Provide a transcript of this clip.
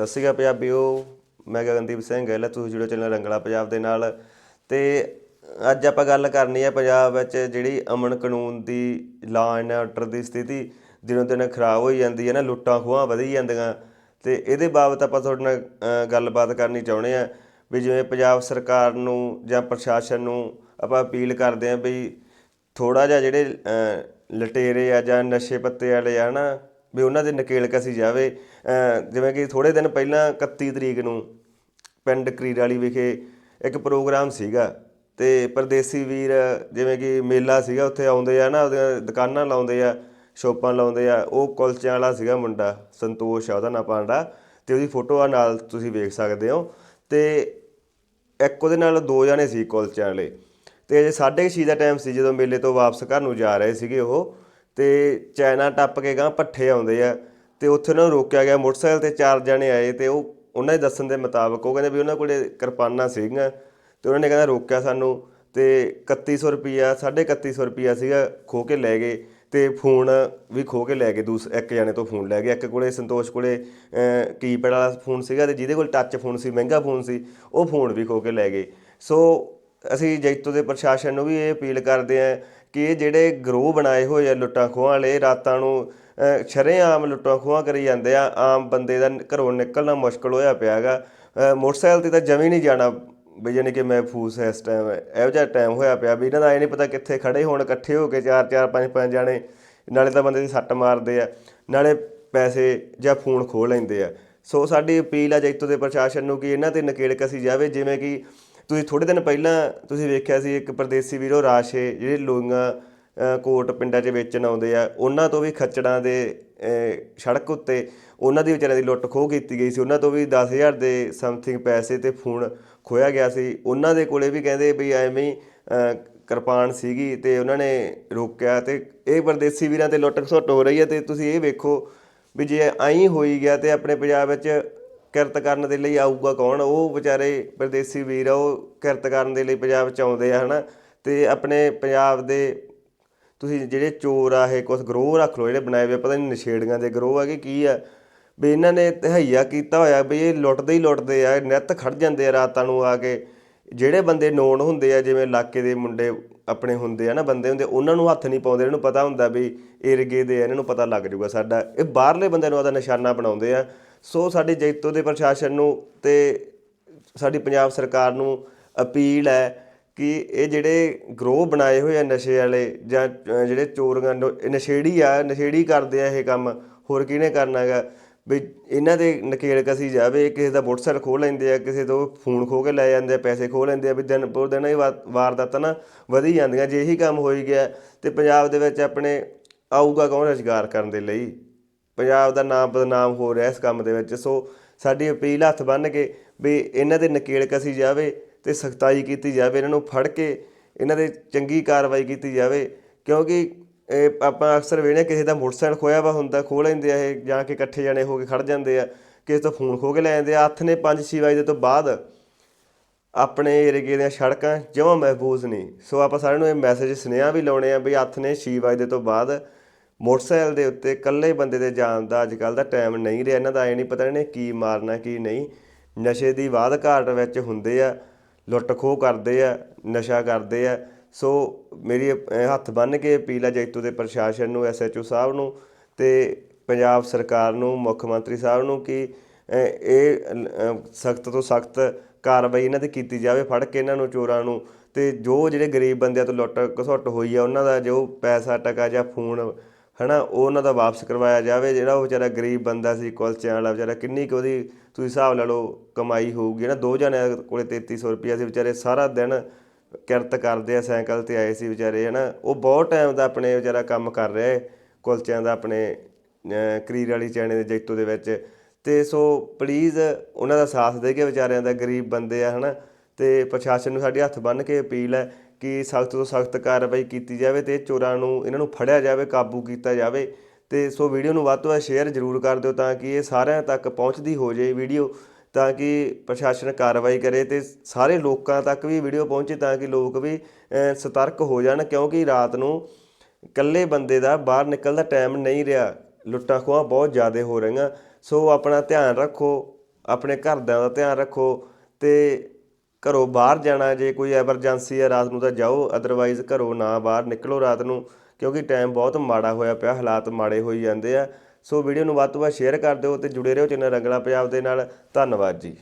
ਸਤਿ ਸ਼੍ਰੀ ਅਕਾਲ ਪੰਜਾਬੀਓ, ਮੈਂ ਗਗਨਦੀਪ ਸਿੰਘ ਗਿੱਲ, ਤੁਸੀਂ ਜੁੜੋ ਚੈਨਲ ਰੰਗਲਾ ਪੰਜਾਬ ਦੇ ਨਾਲ। ਤੇ ਅੱਜ ਆਪਾਂ ਗੱਲ ਕਰਨੀ ਹੈ ਪੰਜਾਬ ਵਿੱਚ ਜਿਹੜੀ ਅਮਨ ਕਾਨੂੰਨ ਦੀ ਲਾਅ ਐਂਡ ਆਰਡਰ ਦੀ ਸਥਿਤੀ, ਦਿਨੋਂ ਦਿਨ ਖਰਾਬ ਹੋਈ ਜਾਂਦੀ ਹੈ ਨਾ, ਲੁੱਟਾਂ ਖੋਹਾਂ ਵਧੀ ਜਾਂਦੀਆਂ। ਤੇ ਇਹਦੇ ਬਾਬਤ ਆਪਾਂ ਤੁਹਾਡੇ ਨਾਲ ਗੱਲਬਾਤ ਕਰਨੀ ਚਾਹੁੰਦੇ ਆ ਵੀ ਜਿਵੇਂ ਪੰਜਾਬ ਸਰਕਾਰ ਨੂੰ ਜਾਂ ਪ੍ਰਸ਼ਾਸਨ ਨੂੰ ਆਪਾਂ ਅਪੀਲ ਕਰਦੇ ਆ ਵੀ ਥੋੜਾ ਜਿਹਾ ਜਿਹੜੇ ਲਟੇਰੇ ਆ ਜਾਂ ਨਸ਼ੇ ਪੱਤੇ ਵਾਲੇ ਆ ਨਾ ਵੀ ਉਹਨਾਂ ਦੇ ਨਕੇਲ ਕਸੀ ਜਾਵੇ। ਜਿਵੇਂ ਕਿ ਥੋੜੇ ਦਿਨ ਪਹਿਲਾਂ 31 ਤਰੀਕ ਨੂੰ ਪਿੰਡ ਕਰੀਰ ਵਾਲੀ ਵਿਖੇ ਇੱਕ ਪ੍ਰੋਗਰਾਮ ਸੀਗਾ ਤੇ ਪਰਦੇਸੀ ਵੀਰ ਜਿਵੇਂ ਕਿ ਮੇਲਾ ਸੀਗਾ, ਉੱਥੇ ਆਉਂਦੇ ਆ ਨਾ, ਉਹਦੀਆਂ ਦੁਕਾਨਾਂ ਲਾਉਂਦੇ ਆ, ਸ਼ੋਪਾਂ ਲਾਉਂਦੇ ਆ, ਉਹ ਕੁਲਚਿਆਂ ਵਾਲਾ ਸੀਗਾ ਮੁੰਡਾ, ਸੰਤੋਸ਼ ਆ ਉਹਦਾ ਨਾਂ ਪਾਂਡਾ ਤੇ ਉਹਦੀ ਫੋਟੋ ਆ ਨਾਲ ਤੁਸੀਂ ਵੇਖ ਸਕਦੇ ਹੋ। ਤੇ ਇੱਕ ਉਹਦੇ ਨਾਲ ਦੋ ਜਣੇ ਸੀ ਕੁਲਚਿਆਂ ਵਾਲੇ। ਤੇ ਅਜੇ ਸਾਢੇ ਕੁ ਛੇ ਦਾ ਟਾਈਮ ਸੀ ਜਦੋਂ ਮੇਲੇ ਤੋਂ ਵਾਪਸ ਘਰ ਨੂੰ ਜਾ ਰਹੇ ਸੀਗੇ ਉਹ। ਤੇ ਚੈਨਾ ਟੱਪ ਕੇ ਗਾਂ ਪੱਠੇ ਆਉਂਦੇ ਆ ਤੇ ਉੱਥੇ ਉਹਨਾਂ ਨੂੰ ਰੋਕਿਆ ਗਿਆ। ਮੋਟਰਸਾਈਕਲ ਤੇ ਚਾਰ ਜਣੇ ਆਏ ਤੇ ਉਹ ਉਹਨਾਂ ਦੇ ਦੱਸਣ ਦੇ ਮੁਤਾਬਕ ਉਹ ਕਹਿੰਦੇ ਵੀ ਉਹਨਾਂ ਕੋਲੇ ਕਿਰਪਾਨਾਂ ਸੀਗੀਆਂ ਤੇ ਉਹਨਾਂ ਨੇ ਕਹਿੰਦਾ ਰੋਕਿਆ ਸਾਨੂੰ ਤੇ 3100 ਰੁਪਿਆ 3150 ਰੁਪਿਆ ਸੀਗਾ ਖੋ ਕੇ ਲੈ ਗਏ ਤੇ ਫੋਨ ਵੀ ਖੋ ਕੇ ਲੈ ਗਏ। ਦੂਸ ਇੱਕ ਜਣੇ ਤੋਂ ਫੋਨ ਲੈ ਗਏ। ਇੱਕ ਕੋਲੇ ਸੰਤੋਸ਼ ਕੋਲੇ ਕੀਪੈਡ ਵਾਲਾ ਫੋਨ ਸੀਗਾ ਤੇ ਜਿਹਦੇ ਕੋਲ ਟੱਚ ਫੋਨ ਸੀ, ਮਹਿੰਗਾ ਫੋਨ ਸੀ, ਉਹ ਫੋਨ ਵੀ ਖੋ ਕੇ ਲੈ ਗਏ। ਸੋ ਅਸੀਂ ਜੈਤੋ ਦੇ ਪ੍ਰਸ਼ਾਸਨ ਨੂੰ ਵੀ ਇਹ ਅਪੀਲ ਕਰਦੇ ਆ ਕਿ ਜਿਹੜੇ ਗਰੋਹ ਬਣਾਏ ਹੋਏ ਆ ਲੁੱਟਾਂ ਖੋਹਾਂ ਵਾਲੇ ਰਾਤਾਂ ਨੂੰ ਅ, ਸ਼ਰੇਆਮ ਲੁੱਟਾਂ ਖੋਹਾਂ ਕਰੀ ਜਾਂਦੇ ਆ। ਆਮ ਬੰਦੇ ਦਾ ਘਰੋਂ ਨਿਕਲਣਾ ਮੁਸ਼ਕਲ ਹੋਇਆ ਪਿਆ ਪਿਆਗਾ ਮੋਟਰਸਾਈਕਲ ਤੇ ਤਾਂ ਜਮੀ ਨਹੀਂ ਜਾਣਾ ਵੀ ਜਾਨੀ ਕਿ ਮਹਿਫੂਸ ਹੈ ਇਸ ਟਾਈਮ ਇਹੋ ਜਿਹਾ ਟਾਈਮ ਹੋਇਆ ਪਿਆ ਵੀ ਇਹਨਾਂ ਦਾ ਇਹ ਨਹੀਂ ਪਤਾ ਕਿੱਥੇ ਖੜੇ ਹੋਣ ਇਕੱਠੇ ਹੋ ਕੇ ਚਾਰ ਚਾਰ ਪੰਜ ਪੰਜ ਜਾਣੇ ਨਾਲੇ ਤਾਂ ਬੰਦੇ ਦੀ ਸੱਟ ਮਾਰਦੇ ਆ ਨਾਲੇ ਪੈਸੇ ਜਾਂ ਫੋਨ ਖੋਹ ਲੈਂਦੇ ਆ। ਸੋ ਸਾਡੀ ਅਪੀਲ ਆ ਜੈਤੋ ਦੇ ਪ੍ਰਸ਼ਾਸਨ ਨੂੰ ਕਿ ਇਹਨਾਂ ਤੇ ਨਕੇੜ ਕਸੀ ਜਾਵੇ ਜਿਵੇਂ ਕਿ ਤੁਸੀਂ ਥੋੜੇ ਦਿਨ ਪਹਿਲਾਂ ਤੁਸੀਂ ਵੇਖਿਆ ਸੀ ਇੱਕ ਪਰਦੇਸੀ ਵੀਰੋ ਰਾਸ਼ੇ ਜਿਹੜੇ ਲੋਈਆਂ ਕੋਟ ਪਿੰਡਾਂ 'ਚ ਵੇਚਣ ਆਉਂਦੇ ਆ, ਉਹਨਾਂ ਤੋਂ ਵੀ ਖੱਚੜਾਂ ਦੇ ਸੜਕ ਉੱਤੇ ਉਹਨਾਂ ਦੀ ਵਿਚਾਰਿਆਂ ਦੀ ਲੁੱਟ ਖੋਹ ਕੀਤੀ ਗਈ ਸੀ। ਉਹਨਾਂ ਤੋਂ ਵੀ 10000 ਦੇ ਸਮਥਿੰਗ ਪੈਸੇ ਤੇ ਫੋਨ ਖੋਇਆ ਗਿਆ ਸੀ। ਉਹਨਾਂ ਦੇ ਕੋਲੇ ਵੀ ਕਹਿੰਦੇ ਵੀ ਐਵੇਂ ਹੀ ਕਿਰਪਾਨ ਸੀਗੀ ਤੇ ਉਹਨਾਂ ਨੇ ਰੋਕਿਆ ਤੇ ਇਹ ਪਰਦੇਸੀ ਵੀਰਾਂ ਤੇ ਲੁੱਟ ਖਸੁੱਟ ਹੋ ਰਹੀ ਹੈ ਤੇ ਤੁਸੀਂ ਇਹ ਵੇਖੋ ਵੀ ਜੇ ਐਂ ਹੋਈ ਗਿਆ ਤੇ ਆਪਣੇ ਪੰਜਾਬ ਵਿੱਚ ਕਿਰਤ ਕਰਨ ਦੇ ਲਈ ਆਊਗਾ ਕੌਣ? ਉਹ ਵਿਚਾਰੇ ਪਰਦੇਸੀ ਵੀਰ ਆ, ਉਹ ਕਿਰਤ ਕਰਨ ਦੇ ਲਈ ਪੰਜਾਬ ਚ ਆਉਂਦੇ ਆ, ਹਨਾ? ਤੇ ਆਪਣੇ ਪੰਜਾਬ ਦੇ ਤੁਸੀਂ ਜਿਹੜੇ ਚੋਰ ਆ, ਇਹ ਕੁਝ ਗਰੋਹ ਰੱਖ ਲਓ, ਜਿਹੜੇ ਬਣਾਏ ਹੋਏ ਪਤਾ ਨਹੀਂ ਨਸ਼ੇੜੀਆਂ ਦੇ ਗਰੋਹ ਆ ਕਿ ਕੀ ਆ। ਵੀ ਇਹਨਾਂ ਨੇ ਤਹਈਆ ਕੀਤਾ ਹੋਇਆ ਵੀ ਇਹ ਲੁੱਟਦੇ ਹੀ ਲੁੱਟਦੇ ਆ ਨਿੱਤ ਖੜ ਜਾਂਦੇ ਆ ਰਾਤਾਂ ਨੂੰ ਆ ਕੇ। ਜਿਹੜੇ ਬੰਦੇ ਨੋਨ ਹੁੰਦੇ ਆ, ਜਿਵੇਂ ਇਲਾਕੇ ਦੇ ਮੁੰਡੇ ਆਪਣੇ ਹੁੰਦੇ ਆ ਨਾ, ਬੰਦੇ ਹੁੰਦੇ, ਉਹਨਾਂ ਨੂੰ ਹੱਥ ਨਹੀਂ ਪਾਉਂਦੇ, ਇਹਨਾਂ ਨੂੰ ਪਤਾ ਹੁੰਦਾ ਵੀ ਇਰਗੇ ਦੇ ਆ, ਇਹਨਾਂ ਨੂੰ ਪਤਾ ਲੱਗ ਜਾਊਗਾ ਸਾਡਾ। ਇਹ ਬਾਹਰਲੇ ਬੰਦਿਆਂ ਨੂੰ ਆਦਾ ਨਿਸ਼ਾਨਾ ਬਣਾਉਂਦੇ ਆ। ਸੋ ਸਾਡੇ ਜੈਤੋ ਦੇ ਪ੍ਰਸ਼ਾਸਨ ਨੂੰ ਤੇ ਸਾਡੀ ਪੰਜਾਬ ਸਰਕਾਰ ਨੂੰ ਅਪੀਲ ਹੈ ਕਿ ਇਹ ਜਿਹੜੇ ਗਰੋਹ ਬਣਾਏ ਹੋਏ ਆ ਨਸ਼ੇ ਵਾਲੇ ਜਾਂ ਜਿਹੜੇ ਚੋਰੀਆਂ ਨਸ਼ੇੜੀ ਆ, ਨਸ਼ੇੜੀ ਕਰਦੇ ਆ ਇਹ ਕੰਮ, ਹੋਰ ਕਿਹਨੇ ਕਰਨਾ ਹੈਗਾ? ਵੀ ਇਹਨਾਂ ਦੇ ਨਕੇੜ ਕਸੀ ਜਾਵੇ, ਕਿਸੇ ਦਾ ਮੋਟਰਸਾਈਕਲ ਖੋਹ ਲੈਂਦੇ ਆ, ਕਿਸੇ ਤੋਂ ਫੋਨ ਖੋਹ ਕੇ ਲੈ ਜਾਂਦੇ ਆ, ਪੈਸੇ ਖੋਹ ਲੈਂਦੇ ਆ, ਵੀ ਦਿਨ, ਪਰ ਦਿਨ ਇਹ ਵਾਰਦਾਤਾਂ ਨਾ ਵਧੀ ਜਾਂਦੀਆਂ, ਜੇ ਇਹੀ ਕੰਮ ਹੋਈ ਗਿਆ ਤੇ ਪੰਜਾਬ ਦੇ ਵਿੱਚ ਆਪਣੇ ਆਊਗਾ ਕੌਣ ਰੁਜ਼ਗਾਰ ਕਰਨ ਦੇ ਲਈ? ਪੰਜਾਬ ਦਾ ਨਾਮ ਬਦਨਾਮ ਹੋ ਰਿਹਾ ਇਸ ਕੰਮ ਦੇ ਵਿੱਚ। ਸੋ ਸਾਡੀ ਅਪੀਲ ਹੱਥ ਬੰਨ੍ਹ ਕੇ ਵੀ ਇਹਨਾਂ ਦੇ ਨਕੇਲ ਕਸੀ ਜਾਵੇ ਤੇ ਸਖਤਾਈ ਕੀਤੀ ਜਾਵੇ, ਇਹਨਾਂ ਨੂੰ ਫੜ ਕੇ ਇਹਨਾਂ ਦੇ ਚੰਗੀ ਕਾਰਵਾਈ ਕੀਤੀ ਜਾਵੇ। ਕਿਉਂਕਿ ਇਹ ਆਪਾਂ ਅਕਸਰ ਵੇਖਦੇ ਕਿਸੇ ਦਾ ਮੋਟਰਸਾਈਕਲ ਖੋਇਆ ਵਾ ਹੁੰਦਾ, ਖੋਹ ਲੈਂਦੇ ਆ ਇਹ, ਜਾਂ ਕਿ ਇਕੱਠੇ ਜਣੇ ਹੋ ਕੇ ਖੜ ਜਾਂਦੇ ਆ, ਕਿਸੇ ਤੋਂ ਫੋਨ ਖੋ ਕੇ ਲੈ ਜਾਂਦੇ ਆ। ਹੱਥ ਨੇ 5-6 ਵਜੇ ਤੋਂ ਬਾਅਦ ਆਪਣੇ ਏਰੀਏ ਦੀਆਂ ਸੜਕਾਂ ਜਮਾਂ ਮਹਿਫੂਜ਼ ਨਹੀਂ ਸੋ ਆਪਾਂ ਸਾਰਿਆਂ ਨੂੰ ਇਹ ਮੈਸੇਜ ਸੁਨੇਹਾ ਵੀ ਲਾਉਣੇ ਆ ਵੀ ਹੱਥ ਨੇ 6 ਵਜੇ ਤੋਂ ਬਾਅਦ ਮੋਟਰਸਾਈਕਲ ਦੇ ਉੱਤੇ ਇਕੱਲੇ ਬੰਦੇ ਦੇ ਜਾਣ ਦਾ ਅੱਜ ਕੱਲ ਦਾ ਟਾਈਮ ਨਹੀਂ ਰਿਹਾ। ਇਹਨਾਂ ਦਾ ਐ ਨਹੀਂ ਪਤਾ ਇਹਨੇ ਕੀ ਮਾਰਨਾ ਕੀ ਨਹੀਂ। ਨਸ਼ੇ ਦੀ ਵਾਧ ਘਾਟ ਵਿੱਚ ਹੁੰਦੇ ਆ ਲੁੱਟ ਖੋਹ ਕਰਦੇ ਆ ਨਸ਼ਾ ਕਰਦੇ ਆ। ਸੋ ਮੇਰੀ ਅਹ, ਹੱਥ ਬੰਨ੍ਹ ਕੇ ਅਪੀਲ ਆ ਜੈਤੋ ਦੇ ਪ੍ਰਸ਼ਾਸਨ ਨੂੰ ਐਸਐਚਓ ਸਾਹਿਬ ਨੂੰ ਤੇ ਪੰਜਾਬ ਸਰਕਾਰ ਨੂੰ ਮੁੱਖ ਮੰਤਰੀ ਸਾਹਿਬ ਨੂੰ ਕਿ ਇਹ ਸਖਤ ਤੋਂ ਸਖਤ ਕਾਰਵਾਈ ਇਹਨਾਂ ਤੇ ਕੀਤੀ ਜਾਵੇ ਫੜ ਕੇ ਇਹਨਾਂ ਨੂੰ ਚੋਰਾਂ ਨੂੰ। ਤੇ ਜੋ ਜਿਹੜੇ ਗਰੀਬ ਬੰਦਿਆਂ ਤੋਂ ਲੁੱਟ ਘਸੁੱਟ ਹੋਈ ਆ ਉਹਨਾਂ ਦਾ ਜੋ ਪੈਸਾ ਟਕਾ ਜਾਂ ਫੋਨ ਹਨਾ, ਉਹ ਉਹਨਾਂ ਦਾ ਵਾਪਸ ਕਰਵਾਇਆ ਜਾਵੇ, ਜਿਹੜਾ ਉਹ ਵਿਚਾਰਾ ਗਰੀਬ ਬੰਦਾ ਸੀ, ਕੁਲਚਿਆਂ ਵਾਲਾ ਵਿਚਾਰਾ, ਕਿੰਨੀ ਕੁ ਉਹਦੀ ਤੁਸੀਂ ਹਿਸਾਬ ਲਾ ਲਓ ਕਮਾਈ ਹੋਊਗੀ ਨਾ ਦੋ ਜਣਿਆਂ ਕੋਲੇ 3300 ਰੁਪਇਆ ਸੀ, ਵਿਚਾਰੇ ਸਾਰਾ ਦਿਨ ਕਿਰਤ ਕਰਦੇ ਆ, ਸਾਈਕਲ ਤੇ ਆਏ ਸੀ ਵਿਚਾਰੇ, ਹਨਾ, ਉਹ ਬਹੁਤ ਟਾਈਮ ਦਾ ਆਪਣੇ ਵਿਚਾਰਾ ਕੰਮ ਕਰ ਰਿਹਾ ਹੈ ਕੁਲਚਿਆਂ ਦਾ ਆਪਣੇ ਕਰੀਰ ਵਾਲੀ ਚੈਣੇ ਦੇ ਜੈਤੋ ਦੇ ਵਿੱਚ। ਤੇ ਸੋ ਪਲੀਜ਼ ਉਹਨਾਂ ਦਾ ਸਾਥ ਦੇ ਕੇ ਵਿਚਾਰਿਆਂ ਦਾ ਗਰੀਬ ਬੰਦੇ ਆ, ਹਨਾ, ਤੇ ਪ੍ਰਸ਼ਾਸਨ ਨੂੰ ਸਾਡੀ ਹੱਥ ਬੰਨ੍ਹ ਕੇ ਅਪੀਲ ਹੈ ਕਿ ਸਖਤ ਤੋਂ ਸਖਤ ਕਾਰਵਾਈ ਕੀਤੀ ਜਾਵੇ ਤੇ ਚੋਰਾਂ ਨੂੰ, ਇਹਨਾਂ ਨੂੰ ਫੜਿਆ ਜਾਵੇ, ਕਾਬੂ ਕੀਤਾ ਜਾਵੇ। ਤੇ ਸੋ ਵੀਡੀਓ ਨੂੰ ਵੱਧ ਤੋਂ ਵੱਧ ਸ਼ੇਅਰ ਜ਼ਰੂਰ ਕਰ ਦਿਓ ਤਾਂ ਕਿ ਇਹ ਸਾਰਿਆਂ ਤੱਕ ਪਹੁੰਚਦੀ ਹੋ ਜਾਏ ਵੀਡੀਓ, ਤਾਂ ਕਿ ਪ੍ਰਸ਼ਾਸਨ ਕਾਰਵਾਈ ਕਰੇ ਤੇ ਸਾਰੇ ਲੋਕਾਂ ਤੱਕ ਵੀ ਵੀਡੀਓ ਪਹੁੰਚੇ ਤਾਂ ਕਿ ਲੋਕ ਵੀ ਸਤਰਕ ਹੋ ਜਾਣ। ਕਿਉਂਕਿ ਰਾਤ ਨੂੰ ਇਕੱਲੇ ਬੰਦੇ ਦਾ ਬਾਹਰ ਨਿਕਲਣ ਦਾ ਟਾਈਮ ਨਹੀਂ ਰਿਹਾ। ਲੁੱਟਾਂ ਖੋਹਾਂ ਬਹੁਤ ਜ਼ਿਆਦਾ ਹੋ ਰਹੀਆਂ। ਸੋ ਆਪਣਾ ਧਿਆਨ ਰੱਖੋ, ਆਪਣੇ ਘਰਦਿਆਂ ਦਾ ਧਿਆਨ ਰੱਖੋ ਤੇ ਘਰੋਂ ਬਾਹਰ ਜਾਣਾ, ਜੇ ਕੋਈ ਐਮਰਜੈਂਸੀ ਹੈ, ਰਾਤ ਨੂੰ ਤਾਂ ਜਾਓ ਅਦਰਵਾਈਜ਼ ਘਰੋਂ ਨਾ ਬਾਹਰ ਨਿਕਲੋ ਰਾਤ ਨੂੰ, ਕਿਉਂਕਿ ਟਾਈਮ ਬਹੁਤ ਮਾੜਾ ਹੋਇਆ ਪਿਆ, ਹਾਲਾਤ ਮਾੜੇ ਹੋਈ ਜਾਂਦੇ ਆ। ਸੋ ਵੀਡੀਓ ਨੂੰ ਵੱਧ ਤੋਂ ਵੱਧ ਸ਼ੇਅਰ ਕਰ ਦਿਓ ਤੇ ਜੁੜੇ ਰਹੋ ਚੈਨਲ ਰੰਗਲਾ ਪੰਜਾਬ ਦੇ ਨਾਲ। ਧੰਨਵਾਦ ਜੀ।